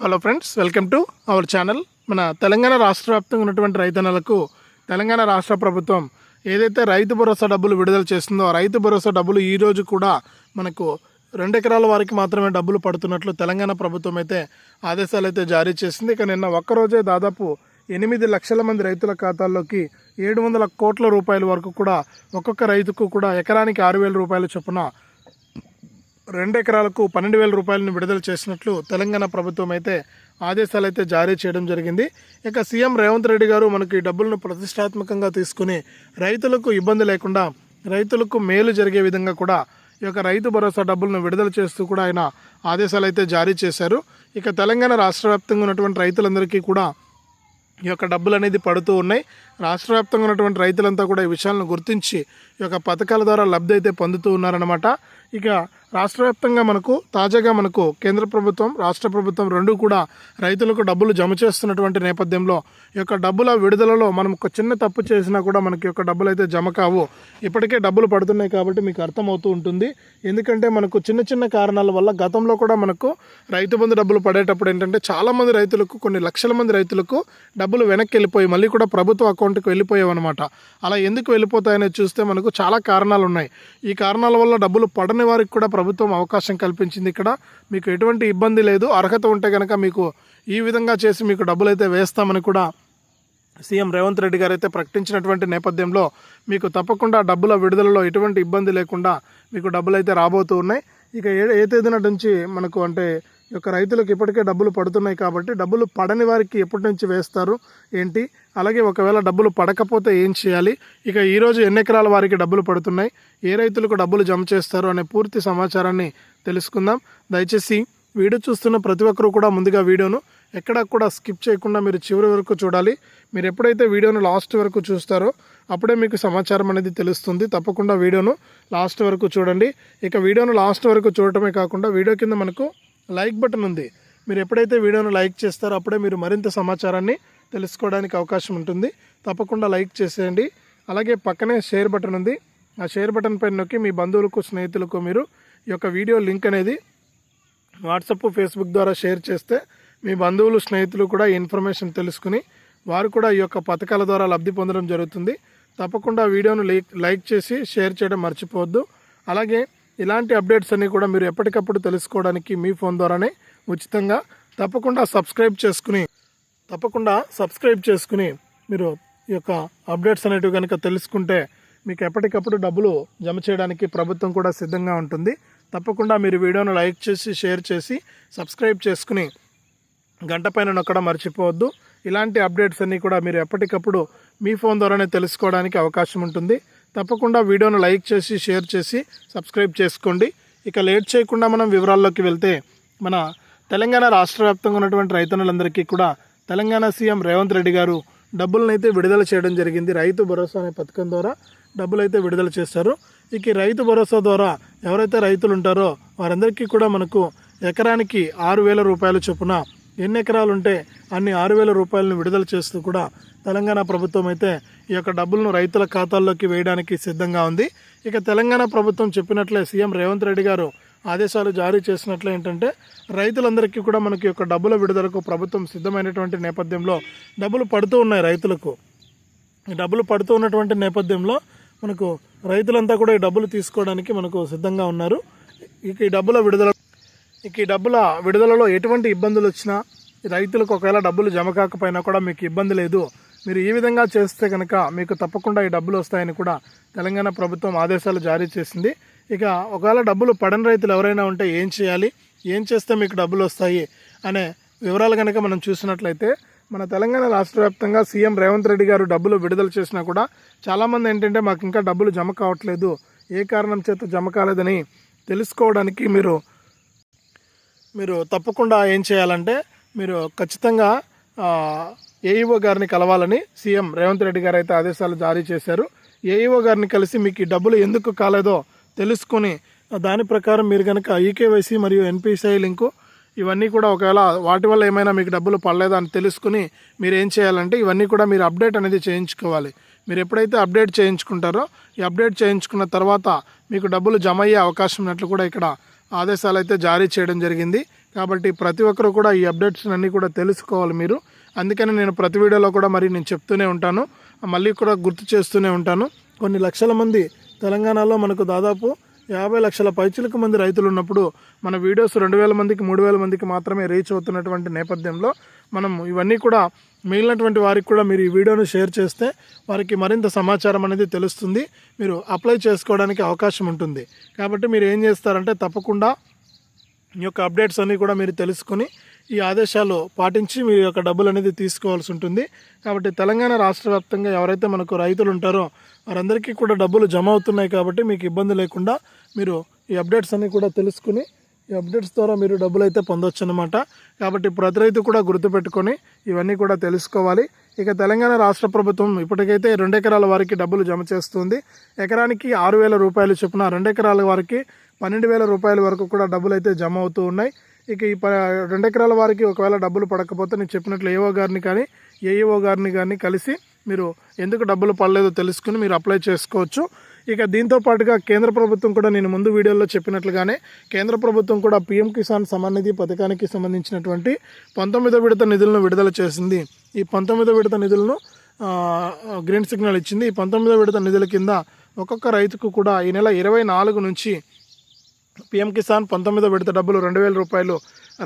Hello friends welcome to our channel మన తెలంగాణ రాష్ట్ర వ్యాప్తంగా ఉన్నటువంటి రైతన్నలకు తెలంగాణ రాష్ట్ర ప్రభుత్వం ఏదైతే రైతు భరోసా డబ్బులు విడుదల చేస్తుందో రైతు భరోసా డబ్బులు ఈరోజు కూడా మనకు రెండు ఎకరాల వారికి మాత్రమే డబ్బులు పడుతున్నట్లు తెలంగాణ ప్రభుత్వం అయితే ఆదేశాలు అయితే జారీ చేసింది. ఇక నిన్న ఒక్కరోజే దాదాపు ఎనిమిది లక్షల మంది రైతుల ఖాతాల్లోకి ఏడు వందల కోట్ల రూపాయల వరకు కూడా ఒక్కొక్క రైతుకు కూడా ఎకరానికి ఆరు వేల రూపాయల చొప్పున రెండు ఎకరాలకు పన్నెండు వేల రూపాయలను విడుదల చేసినట్లు తెలంగాణ ప్రభుత్వం అయితే ఆదేశాలు అయితే జారీ చేయడం జరిగింది. ఇక సీఎం రేవంత్ రెడ్డి గారు మనకి ఈ డబ్బులను ప్రతిష్టాత్మకంగా తీసుకుని రైతులకు ఇబ్బంది లేకుండా రైతులకు మేలు జరిగే విధంగా కూడా ఈ యొక్క రైతు భరోసా డబ్బులను విడుదల చేస్తూ కూడా ఆయన ఆదేశాలు అయితే జారీ చేశారు. ఇక తెలంగాణ రాష్ట్ర వ్యాప్తంగా ఉన్నటువంటి రైతులందరికీ కూడా ఈ యొక్క డబ్బులు అనేది పడుతూ ఉన్నాయి. రాష్ట్ర వ్యాప్తంగా ఉన్నటువంటి రైతులంతా కూడా ఈ విషయాలను గుర్తించి ఈ యొక్క పథకాల ద్వారా లబ్ధి అయితే పొందుతూ ఉన్నారన్నమాట. ఇక రాష్ట్ర వ్యాప్తంగా మనకు తాజాగా మనకు కేంద్ర ప్రభుత్వం రాష్ట్ర ప్రభుత్వం రెండు కూడా రైతులకు డబ్బులు జమ చేస్తున్నటువంటి నేపథ్యంలో ఈ యొక్క డబ్బుల విడుదలలో మనం ఒక చిన్న తప్పు చేసినా కూడా మనకి యొక్క డబ్బులు అయితే జమ కావు. ఇప్పటికే డబ్బులు పడుతున్నాయి కాబట్టి మీకు అర్థమవుతూ ఉంటుంది. ఎందుకంటే మనకు చిన్న చిన్న కారణాల వల్ల గతంలో కూడా మనకు రైతు బంధు డబ్బులు పడేటప్పుడు ఏంటంటే చాలామంది రైతులకు కొన్ని లక్షల మంది రైతులకు డబ్బులు వెనక్కి వెళ్ళిపోయి మళ్ళీ కూడా ప్రభుత్వ అకౌంట్కి వెళ్ళిపోయావు అనమాట అలా ఎందుకు వెళ్ళిపోతాయనే చూస్తే మనకు చాలా కారణాలు ఉన్నాయి. ఈ కారణాల వల్ల డబ్బులు పడని వారికి కూడా ప్రభుత్వం అవకాశం కల్పించింది ఇక్కడ. మీకు ఎటువంటి ఇబ్బంది లేదు. అర్హత ఉంటే కనుక మీకు ఈ విధంగా చేసి మీకు డబ్బులు అయితే వేస్తామని కూడా సీఎం రేవంత్ రెడ్డి గారు అయితే ప్రకటించినటువంటి నేపథ్యంలో మీకు తప్పకుండా డబ్బుల విడుదలలో ఎటువంటి ఇబ్బంది లేకుండా మీకు డబ్బులు అయితే రాబోతూ ఉన్నాయి. ఇక ఏ ఏ తేదీన నుంచి మనకు అంటే యొక్క రైతులకు ఇప్పటికే డబ్బులు పడుతున్నాయి కాబట్టి డబ్బులు పడని వారికి ఎప్పటి నుంచి వేస్తారు ఏంటి? అలాగే ఒకవేళ డబ్బులు పడకపోతే ఏం చేయాలి? ఇక ఈరోజు ఎన్ని ఎకరాల వారికి డబ్బులు పడుతున్నాయి? ఏ రైతులకు డబ్బులు జమ చేస్తారు? అనే పూర్తి సమాచారాన్ని తెలుసుకుందాం. దయచేసి వీడియో చూస్తున్న ప్రతి ఒక్కరూ కూడా ముందుగా వీడియోను ఎక్కడా కూడా స్కిప్ చేయకుండా మీరు చివరి వరకు చూడాలి. మీరు ఎప్పుడైతే వీడియోను లాస్ట్ వరకు చూస్తారో అప్పుడే మీకు సమాచారం అనేది తెలుస్తుంది. తప్పకుండా వీడియోను లాస్ట్ వరకు చూడండి. ఇక వీడియోను లాస్ట్ వరకు చూడటమే కాకుండా వీడియో కింద మనకు లైక్ బటన్ ఉంది. మీరు ఎప్పుడైతే వీడియోను లైక్ చేస్తారో అప్పుడే మీరు మరింత సమాచారాన్ని తెలుసుకోవడానికి అవకాశం ఉంటుంది. తప్పకుండా లైక్ చేసేయండి. అలాగే పక్కనే షేర్ బటన్ ఉంది. ఆ షేర్ బటన్ పైన నొక్కి మీ బంధువులకు స్నేహితులకు మీరు ఈ యొక్క వీడియో లింక్ అనేది వాట్సప్ ఫేస్బుక్ ద్వారా షేర్ చేస్తే మీ బంధువులు స్నేహితులు కూడా ఇన్ఫర్మేషన్ తెలుసుకుని వారు కూడా ఈ యొక్క పథకాల ద్వారా లబ్ధి పొందడం జరుగుతుంది. తప్పకుండా వీడియోను లైక్ లైక్ చేసి షేర్ చేయడం మర్చిపోవద్దు. అలాగే ఇలాంటి అప్డేట్స్ అన్నీ కూడా మీరు ఎప్పటికప్పుడు తెలుసుకోవడానికి మీ ఫోన్ ద్వారానే ఉచితంగా తప్పకుండా సబ్స్క్రైబ్ చేసుకుని తప్పకుండా సబ్స్క్రైబ్ చేసుకుని మీరు ఈ యొక్క అప్డేట్స్ అనేటివి కనుక తెలుసుకుంటే మీకు ఎప్పటికప్పుడు డబ్బులు జమ చేయడానికి ప్రభుత్వం కూడా సిద్ధంగా ఉంటుంది. తప్పకుండా మీరు వీడియోను లైక్ చేసి షేర్ చేసి సబ్స్క్రైబ్ చేసుకుని గంట పైన నొక్కడం మర్చిపోవద్దు. ఇలాంటి అప్డేట్స్ అన్నీ కూడా మీరు ఎప్పటికప్పుడు మీ ఫోన్ ద్వారానే తెలుసుకోవడానికి అవకాశం ఉంటుంది. తప్పకుండా వీడియోను లైక్ చేసి షేర్ చేసి సబ్స్క్రైబ్ చేసుకోండి. ఇక లేట్ చేయకుండా మనం వివరాల్లోకి వెళ్తే మన తెలంగాణ రాష్ట్ర వ్యాప్తంగా ఉన్నటువంటి రైతన్నులందరికీ కూడా తెలంగాణ సీఎం రేవంత్ రెడ్డి గారు డబ్బులనైతే అయితే విడుదల చేయడం జరిగింది. రైతు భరోసా అనే పథకం ద్వారా డబ్బులు అయితే విడుదల చేస్తారు ఇక రైతు భరోసా ద్వారా ఎవరైతే రైతులు ఉంటారో వారందరికీ కూడా మనకు ఎకరానికి ఆరు వేల రూపాయల చొప్పున ఎన్ని ఎకరాలు ఉంటే అన్ని ఆరు వేల రూపాయలను విడుదల చేస్తూ కూడా తెలంగాణ ప్రభుత్వం అయితే ఈ యొక్క డబ్బులను రైతుల ఖాతాల్లోకి వేయడానికి సిద్ధంగా ఉంది. ఇక తెలంగాణ ప్రభుత్వం చెప్పినట్లే సీఎం రేవంత్ రెడ్డి గారు ఆదేశాలు జారీ చేసినట్లు ఏంటంటే రైతులందరికీ కూడా మనకి యొక్క డబ్బుల విడుదలకు ప్రభుత్వం సిద్ధమైనటువంటి నేపథ్యంలో డబ్బులు పడుతూ ఉన్నాయి రైతులకు. ఈ డబ్బులు పడుతూ ఉన్నటువంటి నేపథ్యంలో మనకు రైతులంతా కూడా ఈ డబ్బులు తీసుకోవడానికి మనకు సిద్ధంగా ఉన్నారు. ఇక ఈ డబ్బుల విడుదల ఇక ఈ డబ్బుల విడుదలలో ఎటువంటి ఇబ్బందులు వచ్చినా ఈ రైతులకు ఒకవేళ డబ్బులు జమ కాకపోయినా కూడా మీకు ఇబ్బంది లేదు. మీరు ఈ విధంగా చేస్తే కనుక మీకు తప్పకుండా ఈ డబ్బులు వస్తాయని కూడా తెలంగాణ ప్రభుత్వం ఆదేశాలు జారీ చేసింది. ఇక ఒకవేళ డబ్బులు పడని రైతులు ఎవరైనా ఉంటే ఏం చేయాలి? ఏం చేస్తే మీకు డబ్బులు వస్తాయి? అనే వివరాలు కనుక మనం చూసినట్లయితే మన తెలంగాణ రాష్ట్ర వ్యాప్తంగా సీఎం రేవంత్ రెడ్డి గారు డబ్బులు విడుదల చేసినా కూడా చాలామంది ఏంటంటే మాకు ఇంకా డబ్బులు జమ కావట్లేదు. ఏ కారణం చేత జమ కాలేదని తెలుసుకోవడానికి మీరు మీరు తప్పకుండా ఏం చేయాలంటే మీరు ఖచ్చితంగా ఏఈఓ గారిని కలవాలని సీఎం రేవంత్ రెడ్డి గారు అయితే ఆదేశాలు జారీ చేశారు. ఏఈఓ గారిని కలిసి మీకు ఈ డబ్బులు ఎందుకు కాలేదో తెలుసుకొని దాని ప్రకారం మీరు కనుక ఈకేవైసీ మరియు ఎన్పిసిఐ లింకు ఇవన్నీ కూడా ఒకవేళ వాటి వల్ల ఏమైనా మీకు డబ్బులు పడలేదా అని తెలుసుకుని మీరు ఏం చేయాలంటే ఇవన్నీ కూడా మీరు అప్డేట్ అనేది చేయించుకోవాలి. మీరు ఎప్పుడైతే అప్డేట్ చేయించుకుంటారో ఈ అప్డేట్ చేయించుకున్న తర్వాత మీకు డబ్బులు జమ అయ్యే అవకాశం ఉన్నట్లు కూడా ఇక్కడ ఆదేశాలు అయితే జారీ చేయడం జరిగింది. కాబట్టి ప్రతి ఒక్కరు కూడా ఈ అప్డేట్స్ అన్నీ కూడా తెలుసుకోవాలి మీరు. అందుకని నేను ప్రతి వీడియోలో కూడా మరి నేను చెప్తూనే ఉంటాను. మళ్ళీ కూడా గుర్తు చేస్తూనే ఉంటాను. కొన్ని లక్షల మంది తెలంగాణలో మనకు దాదాపు యాభై లక్షల పైచులకు మంది రైతులు ఉన్నప్పుడు మన వీడియోస్ రెండు వేల మందికి మూడు వేల మందికి మాత్రమే రీచ్ అవుతున్నటువంటి నేపథ్యంలో మనం ఇవన్నీ కూడా మిగిలినటువంటి వారికి కూడా మీరు ఈ వీడియోను షేర్ చేస్తే వారికి మరింత సమాచారం అనేది తెలుస్తుంది. మీరు అప్లై చేసుకోవడానికి అవకాశం ఉంటుంది. కాబట్టి మీరు ఏం చేస్తారంటే తప్పకుండా ఈ యొక్క అప్డేట్స్ అన్నీ కూడా మీరు తెలుసుకొని ఈ ఆదేశాలు పాటించి మీ యొక్క డబ్బులు అనేది తీసుకోవాల్సి ఉంటుంది. కాబట్టి తెలంగాణ రాష్ట్ర వ్యాప్తంగా ఎవరైతే మనకు రైతులు ఉంటారో వారందరికీ కూడా డబ్బులు జమ అవుతున్నాయి కాబట్టి మీకు ఇబ్బంది లేకుండా మీరు ఈ అప్డేట్స్ అన్నీ కూడా తెలుసుకుని ఈ అప్డేట్స్ ద్వారా మీరు డబ్బులు అయితే పొందొచ్చు అనమాట కాబట్టి ప్రతి రైతు కూడా గుర్తుపెట్టుకొని ఇవన్నీ కూడా తెలుసుకోవాలి. ఇక తెలంగాణ రాష్ట్ర ప్రభుత్వం ఇప్పటికైతే రెండు ఎకరాల వారికి డబ్బులు జమ చేస్తుంది. ఎకరానికి ఆరు వేల రూపాయలు చొప్పున రెండు ఎకరాల వారికి పన్నెండు వేల రూపాయల వరకు కూడా డబ్బులు అయితే జమ అవుతూ ఉన్నాయి. ఇక ఈ ప రెండు ఎకరాల వారికి ఒకవేళ డబ్బులు పడకపోతే నేను చెప్పినట్లు ఏఓ గారిని కానీ ఏఈఓ గారిని కానీ కలిసి మీరు ఎందుకు డబ్బులు పడలేదో తెలుసుకుని మీరు అప్లై చేసుకోవచ్చు. ఇక దీంతో పాటుగా కేంద్ర ప్రభుత్వం కూడా నేను ముందు వీడియోలో చెప్పినట్లుగానే కేంద్ర ప్రభుత్వం కూడా పీఎం కిసాన్ సమాన్ నిధి పథకానికి సంబంధించినటువంటి పంతొమ్మిదో విడత నిధులను విడుదల చేసింది. ఈ పంతొమ్మిదో విడత నిధులను గ్రీన్ సిగ్నల్ ఇచ్చింది. ఈ పంతొమ్మిదో విడత నిధుల కింద ఒక్కొక్క రైతుకు కూడా ఈ నెల ఇరవై నాలుగు నుంచి పీఎం కిసాన్ పంతొమ్మిదో విడత డబ్బులు రెండు వేల రూపాయలు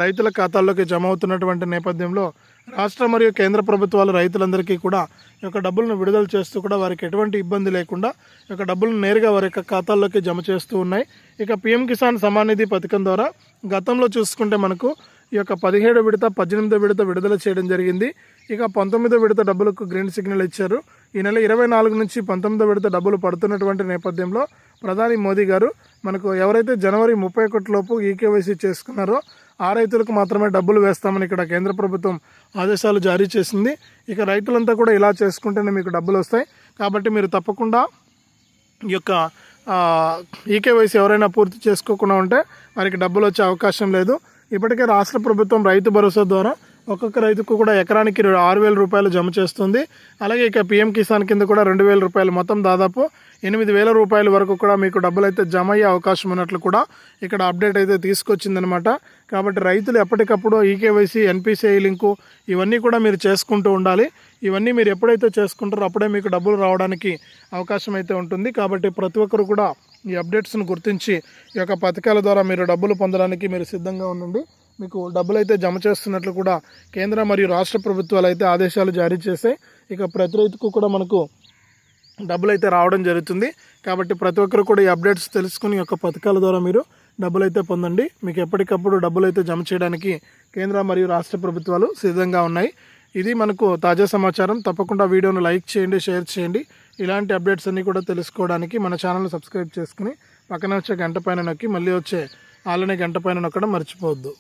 రైతుల ఖాతాల్లోకి జమ అవుతున్నటువంటి నేపథ్యంలో రాష్ట్ర మరియు కేంద్ర ప్రభుత్వాలు రైతులందరికీ కూడా ఈ యొక్క డబ్బులను విడుదల చేస్తూ కూడా వారికి ఎటువంటి ఇబ్బంది లేకుండా ఈ యొక్క డబ్బులను నేరుగా వారి యొక్క ఖాతాల్లోకి జమ చేస్తూ ఉన్నాయి. ఇక పీఎం కిసాన్ సమాన్ నిధి పథకం ద్వారా గతంలో చూసుకుంటే మనకు ఈ యొక్క పదిహేడు విడత పద్దెనిమిదో విడత విడుదల చేయడం జరిగింది. ఇక పంతొమ్మిదో విడత డబ్బులకు గ్రీన్ సిగ్నల్ ఇచ్చారు. ఈ నెల ఇరవై నాలుగు నుంచి పంతొమ్మిదో విడత డబ్బులు పడుతున్నటువంటి నేపథ్యంలో ప్రధాని మోదీ గారు మనకు ఎవరైతే జనవరి ముప్పై ఒకటి లోపు ఈకేవైసీ చేసుకున్నారో ఆ రైతులకు మాత్రమే డబ్బులు వేస్తామని ఇక్కడ కేంద్ర ప్రభుత్వం ఆదేశాలు జారీ చేసింది. ఇక రైతులంతా కూడా ఇలా చేసుకుంటేనే మీకు డబ్బులు వస్తాయి. కాబట్టి మీరు తప్పకుండా ఈ యొక్క ఈకేవైసీ ఎవరైనా పూర్తి చేసుకోకుండా ఉంటే వారికి డబ్బులు వచ్చే అవకాశం లేదు. ఇప్పటికే రాష్ట్ర ప్రభుత్వం రైతు భరోసా ద్వారా ఒక్కొక్క రైతుకు కూడా ఎకరానికి ఆరు వేల రూపాయలు జమ చేస్తుంది. అలాగే ఇక పిఎం కిసాన్ కింద కూడా రెండు వేల రూపాయలు మొత్తం దాదాపు ఎనిమిది వేల రూపాయల వరకు కూడా మీకు డబ్బులు అయితే జమ అయ్యే అవకాశం ఉన్నట్లు కూడా ఇక్కడ అప్డేట్ అయితే తీసుకొచ్చిందనమాట కాబట్టి రైతులు ఎప్పటికప్పుడు ఈకేవైసీ ఎన్పిసిఐ లింకు ఇవన్నీ కూడా మీరు చేసుకుంటూ ఉండాలి. ఇవన్నీ మీరు ఎప్పుడైతే చేసుకుంటారో అప్పుడే మీకు డబ్బులు రావడానికి అవకాశం అయితే ఉంటుంది. కాబట్టి ప్రతి ఒక్కరు కూడా ఈ అప్డేట్స్ను గుర్తించి ఈ యొక్క పథకాల ద్వారా మీరు డబ్బులు పొందడానికి మీరు సిద్ధంగా ఉండండి. మీకు డబ్బులు అయితే జమ చేస్తున్నట్లు కూడా కేంద్ర మరియు రాష్ట్ర ప్రభుత్వాలు అయితే ఆదేశాలు జారీ చేశాయి ఇక ప్రతి రైతుకు కూడా మనకు డబ్బులు అయితే రావడం జరుగుతుంది. కాబట్టి ప్రతి ఒక్కరు కూడా ఈ అప్డేట్స్ తెలుసుకుని ఒక యొక్క పథకాల ద్వారా మీరు డబ్బులు అయితే పొందండి. మీకు ఎప్పటికప్పుడు డబ్బులు అయితే జమ చేయడానికి కేంద్ర మరియు రాష్ట్ర ప్రభుత్వాలు సిద్ధంగా ఉన్నాయి. ఇది మనకు తాజా సమాచారం. తప్పకుండా వీడియోను లైక్ చేయండి షేర్ చేయండి. ఇలాంటి అప్డేట్స్ అన్నీ కూడా తెలుసుకోవడానికి మన ఛానల్ సబ్స్క్రైబ్ చేసుకుని పక్కన వచ్చే గంట పైన నొక్కి మళ్ళీ వచ్చే ఆలనే గంట పైన నొక్కడం మర్చిపోవద్దు.